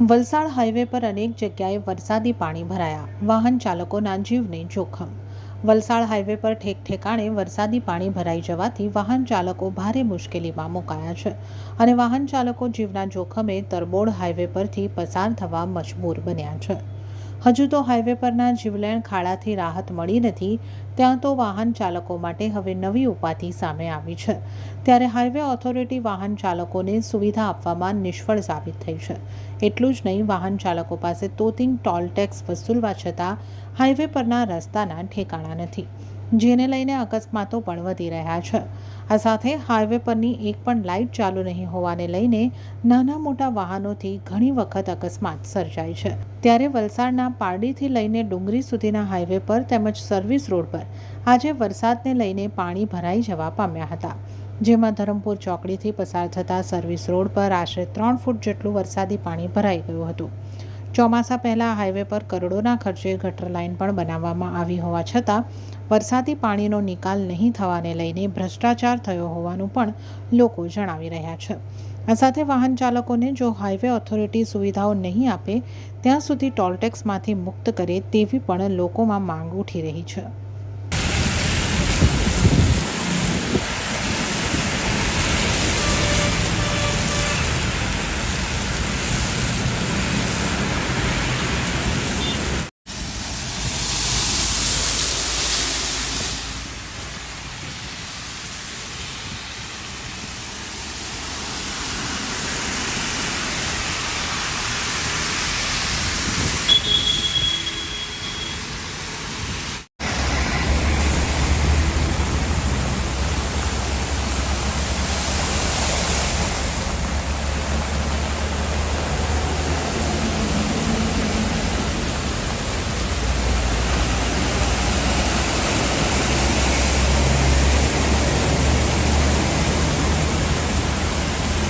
Valsad highway પર અનેક જગ્યાએ વરસાદી પાણી ભરાયા. વાહન ચાલકોના જીવને જોખમ. વલસાડ હાઈવે પર ઠેક ઠેકાણે વરસાદી પાણી ભરાઈ જવાથી વાહન ચાલકો ભારે મુશ્કેલીમાં મુકાયા છે અને વાહન ચાલકો જીવના જોખમે તરબોળ હાઈવે પરથી પસાર થવા મજબૂર બન્યા છે. હજુ તો હાઈવે પરના જીવલેણ ખાડાથી રાહત મળી નથી, ત્યાં તો વાહન ચાલકો માટે હવે નવી ઉપાધિ સામે આવી છે. ત્યારે હાઈવે ઓથોરિટી વાહન ચાલકોને સુવિધા આપવામાં નિષ્ફળ સાબિત થઈ છે. એટલું જ નહીં, વાહન ચાલકો પાસે તોતિંગ ટોલ ટેક્સ વસૂલવા છતાં હાઈવે પરના રસ્તાના ઠેકાણા નથી. જેને લઈને અકસ્માતો પણ વધી રહ્યા છે. આ સાથે હાઈવે પરની એક પણ લાઇટ ચાલુ નહીં હોવાને લઈને નાના મોટા વાહનોથી ઘણી વખત અકસ્માત સર્જાય છે. ત્યારે વલસાડના પારડીથી લઈને ડુંગરી સુધીના હાઈવે પર તેમજ સર્વિસ રોડ પર આજે વરસાદને લઈને પાણી ભરાઈ જવા પામ્યા હતા. જેમાં ધરમપુર ચોકડીથી પસાર થતા સર્વિસ રોડ પર આશરે ત્રણ ફૂટ જેટલું વરસાદી પાણી ભરાઈ ગયું હતું. ચોમાસા પહેલાં હાઈવે પર કરોડોના ખર્ચે ગટર લાઇન પણ બનાવવામાં આવી હોવા છતાં, વરસાદી પાણીનો નિકાલ નહીં થવાને લઈને ભ્રષ્ટાચાર થયો હોવાનું પણ લોકો જણાવી રહ્યા છે. આ સાથે વાહન ચાલકોને જો હાઈવે ઓથોરિટી સુવિધાઓ નહીં આપે, ત્યાં સુધી ટોલટેક્સમાંથી મુક્ત કરે તેવી પણ લોકોમાં માંગ ઉઠી રહી છે.